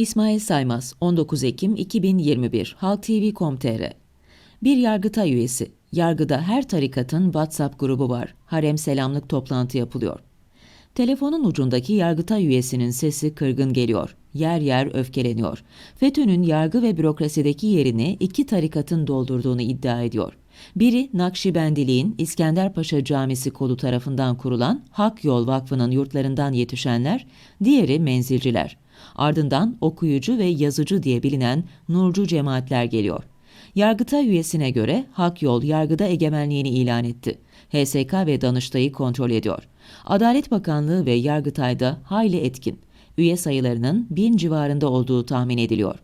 İsmail Saymaz, 19 Ekim 2021, Halk TV.com.tr Bir yargıtay üyesi. Yargıda her tarikatın WhatsApp grubu var. Harem selamlık toplantı yapılıyor. Telefonun ucundaki yargıtay üyesinin sesi kırgın geliyor. Yer yer öfkeleniyor. FETÖ'nün yargı ve bürokrasideki yerini iki tarikatın doldurduğunu iddia ediyor. Biri Nakşibendiliğin İskenderpaşa Camisi kolu tarafından kurulan Hak Yol Vakfı'nın yurtlarından yetişenler, diğeri menzilciler. Ardından okuyucu ve yazıcı diye bilinen nurcu cemaatler geliyor. Yargıtay üyesine göre Hak Yol yargıda egemenliğini ilan etti. HSK ve Danıştay'ı kontrol ediyor. Adalet Bakanlığı ve Yargıtay'da hayli etkin. Üye sayılarının bin civarında olduğu tahmin ediliyor.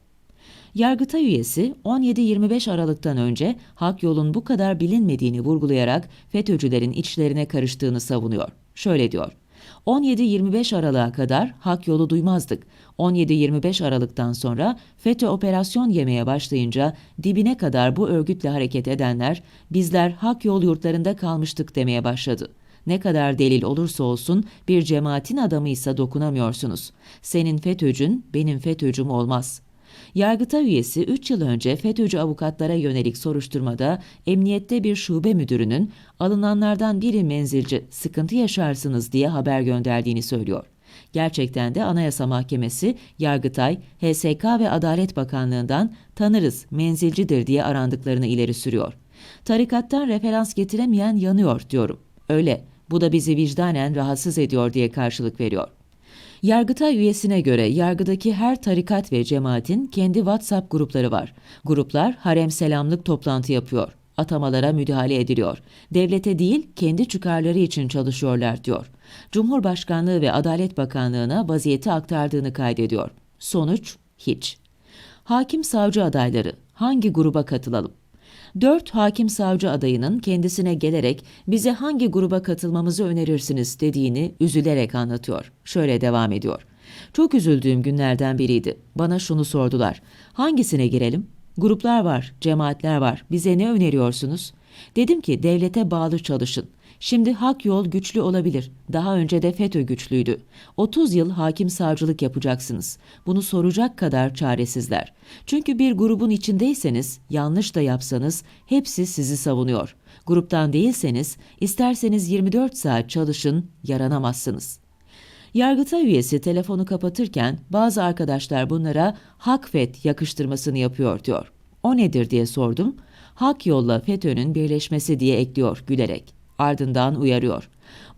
Yargıtay üyesi 17-25 Aralık'tan önce hak yolun bu kadar bilinmediğini vurgulayarak FETÖ'cülerin içlerine karıştığını savunuyor. Şöyle diyor. 17-25 Aralık'a kadar hak yolu duymazdık. 17-25 Aralık'tan sonra FETÖ operasyon yemeye başlayınca dibine kadar bu örgütle hareket edenler bizler hak yol yurtlarında kalmıştık demeye başladı. Ne kadar delil olursa olsun bir cemaatin adamıysa dokunamıyorsunuz. Senin FETÖ'cün benim FETÖ'cüm olmaz.'' Yargıtay üyesi 3 yıl önce FETÖ'cü avukatlara yönelik soruşturmada emniyette bir şube müdürünün alınanlardan biri menzilci sıkıntı yaşarsınız diye haber gönderdiğini söylüyor. Gerçekten de Anayasa Mahkemesi, Yargıtay, HSK ve Adalet Bakanlığı'ndan tanırız, menzilcidir diye arandıklarını ileri sürüyor. Tarikattan referans getiremeyen yanıyor diyorum. Öyle, bu da bizi vicdanen rahatsız ediyor diye karşılık veriyor. Yargıtay üyesine göre yargıdaki her tarikat ve cemaatin kendi WhatsApp grupları var. Gruplar harem selamlık toplantı yapıyor. Atamalara müdahale ediliyor. Devlete değil, kendi çıkarları için çalışıyorlar diyor. Cumhurbaşkanlığı ve Adalet Bakanlığı'na vaziyeti aktardığını kaydediyor. Sonuç hiç. Hakim savcı adayları hangi gruba katılalım? Dört hakim savcı adayının kendisine gelerek bize hangi gruba katılmamızı önerirsiniz dediğini üzülerek anlatıyor. Şöyle devam ediyor. Çok üzüldüğüm günlerden biriydi. Bana şunu sordular. Hangisine girelim? Gruplar var, cemaatler var. Bize ne öneriyorsunuz? Dedim ki devlete bağlı çalışın. Şimdi hak yol güçlü olabilir. Daha önce de FETÖ güçlüydü. 30 yıl hakim savcılık yapacaksınız. Bunu soracak kadar çaresizler. Çünkü bir grubun içindeyseniz, yanlış da yapsanız hepsi sizi savunuyor. Gruptan değilseniz, isterseniz 24 saat çalışın, yaranamazsınız. Yargıtay üyesi telefonu kapatırken bazı arkadaşlar bunlara hak FET yakıştırmasını yapıyor diyor. O nedir diye sordum. Hak yolla FETÖ'nün birleşmesi diye ekliyor gülerek. Ardından uyarıyor.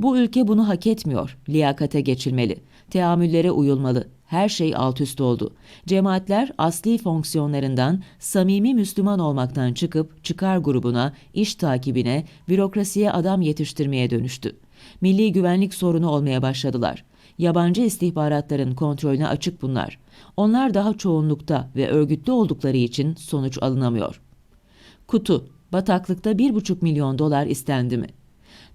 Bu ülke bunu hak etmiyor. Liyakate geçilmeli. Teamüllere uyulmalı. Her şey alt üst oldu. Cemaatler asli fonksiyonlarından samimi Müslüman olmaktan çıkıp çıkar grubuna, iş takibine, bürokrasiye adam yetiştirmeye dönüştü. Milli güvenlik sorunu olmaya başladılar. Yabancı istihbaratların kontrolüne açık bunlar. Onlar daha çoğunlukta ve örgütlü oldukları için sonuç alınamıyor. Kutu, bataklıkta 1,5 milyon dolar istendi mi?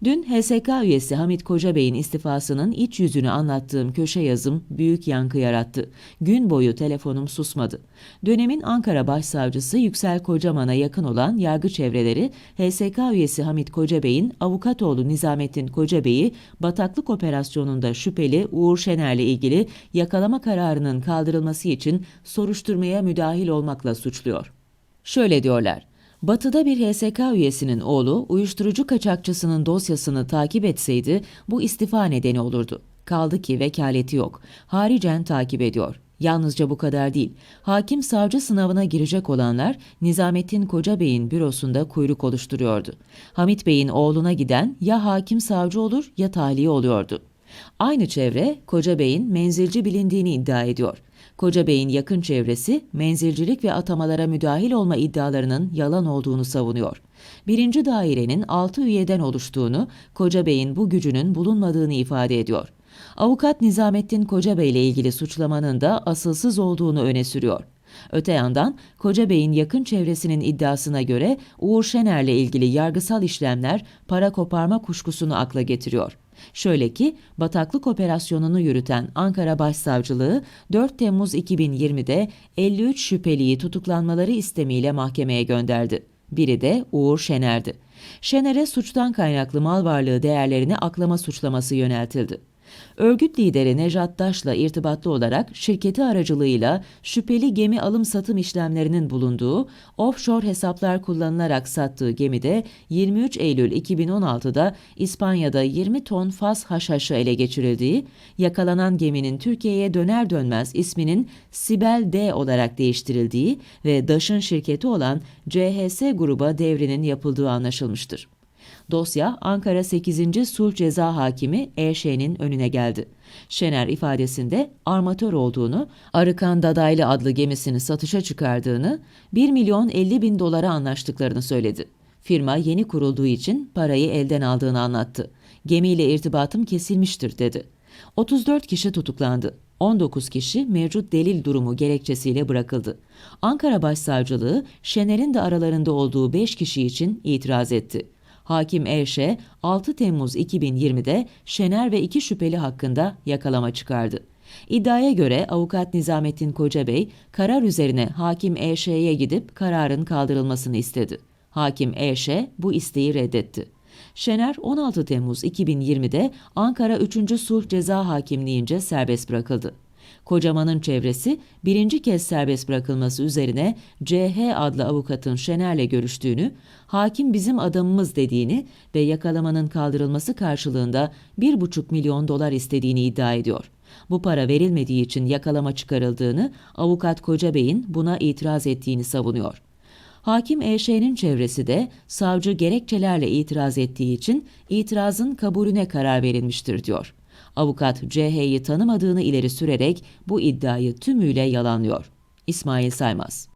Dün HSK üyesi Hamit Kocabey'in istifasının iç yüzünü anlattığım köşe yazım büyük yankı yarattı. Gün boyu telefonum susmadı. Dönemin Ankara Başsavcısı Yüksel Kocaman'a yakın olan yargı çevreleri HSK üyesi Hamit Kocabey'in avukatoğlu Nizamettin Kocabey'i bataklık operasyonunda şüpheli Uğur Şener'le ilgili yakalama kararının kaldırılması için soruşturmaya müdahil olmakla suçluyor. Şöyle diyorlar. Batı'da bir HSK üyesinin oğlu uyuşturucu kaçakçısının dosyasını takip etseydi bu istifa nedeni olurdu. Kaldı ki vekaleti yok. Haricen takip ediyor. Yalnızca bu kadar değil. Hakim savcı sınavına girecek olanlar Nizamettin Koca Bey'in bürosunda kuyruk oluşturuyordu. Hamit Bey'in oğluna giden ya hakim savcı olur ya tahliye oluyordu. Aynı çevre Koca Bey'in menzilci bilindiğini iddia ediyor. Koca Bey'in yakın çevresi menzilcilik ve atamalara müdahil olma iddialarının yalan olduğunu savunuyor. Birinci dairenin 6 üyeden oluştuğunu, Koca Bey'in bu gücünün bulunmadığını ifade ediyor. Avukat Nizamettin Koca Bey ile ilgili suçlamanın da asılsız olduğunu öne sürüyor. Öte yandan Koca Bey'in yakın çevresinin iddiasına göre Uğur Şener'le ilgili yargısal işlemler para koparma kuşkusunu akla getiriyor. Şöyle ki bataklık operasyonunu yürüten Ankara Başsavcılığı 4 Temmuz 2020'de 53 şüpheliyi tutuklanmaları istemiyle mahkemeye gönderdi. Biri de Uğur Şener'di. Şener'e suçtan kaynaklı mal varlığı değerlerini aklama suçlaması yöneltildi. Örgüt lideri Nejat Daş'la irtibatlı olarak şirketi aracılığıyla şüpheli gemi alım satım işlemlerinin bulunduğu offshore hesaplar kullanılarak sattığı gemide 23 Eylül 2016'da İspanya'da 20 ton faz haşhaşı ele geçirildiği, yakalanan geminin Türkiye'ye döner dönmez isminin Sibel D olarak değiştirildiği ve Daş'ın şirketi olan CHS gruba devrinin yapıldığı anlaşılmıştır. Dosya Ankara 8. Sulh Ceza Hakimi E.Ş'nin önüne geldi. Şener ifadesinde armatör olduğunu, Arıkan Dadaylı adlı gemisini satışa çıkardığını, 1 milyon 50 bin dolara anlaştıklarını söyledi. Firma yeni kurulduğu için parayı elden aldığını anlattı. Gemiyle irtibatım kesilmiştir dedi. 34 kişi tutuklandı. 19 kişi mevcut delil durumu gerekçesiyle bırakıldı. Ankara Başsavcılığı Şener'in de aralarında olduğu 5 kişi için itiraz etti. Hakim Erşe 6 Temmuz 2020'de Şener ve iki şüpheli hakkında yakalama çıkardı. İddiaya göre avukat Nizamettin Kocabey karar üzerine hakim Erşe'ye gidip kararın kaldırılmasını istedi. Hakim Erşe bu isteği reddetti. Şener 16 Temmuz 2020'de Ankara 3. Sulh Ceza Hakimliğince serbest bırakıldı. Kocaman'ın çevresi birinci kez serbest bırakılması üzerine CH adlı avukatın Şener'le görüştüğünü, hakim bizim adamımız dediğini ve yakalamanın kaldırılması karşılığında 1,5 milyon dolar istediğini iddia ediyor. Bu para verilmediği için yakalama çıkarıldığını, avukat Kocabey'in buna itiraz ettiğini savunuyor. Hakim EŞ'nin çevresi de savcı gerekçelerle itiraz ettiği için itirazın kabulüne karar verilmiştir diyor. Avukat CH'yi tanımadığını ileri sürerek bu iddiayı tümüyle yalanlıyor. İsmail Saymaz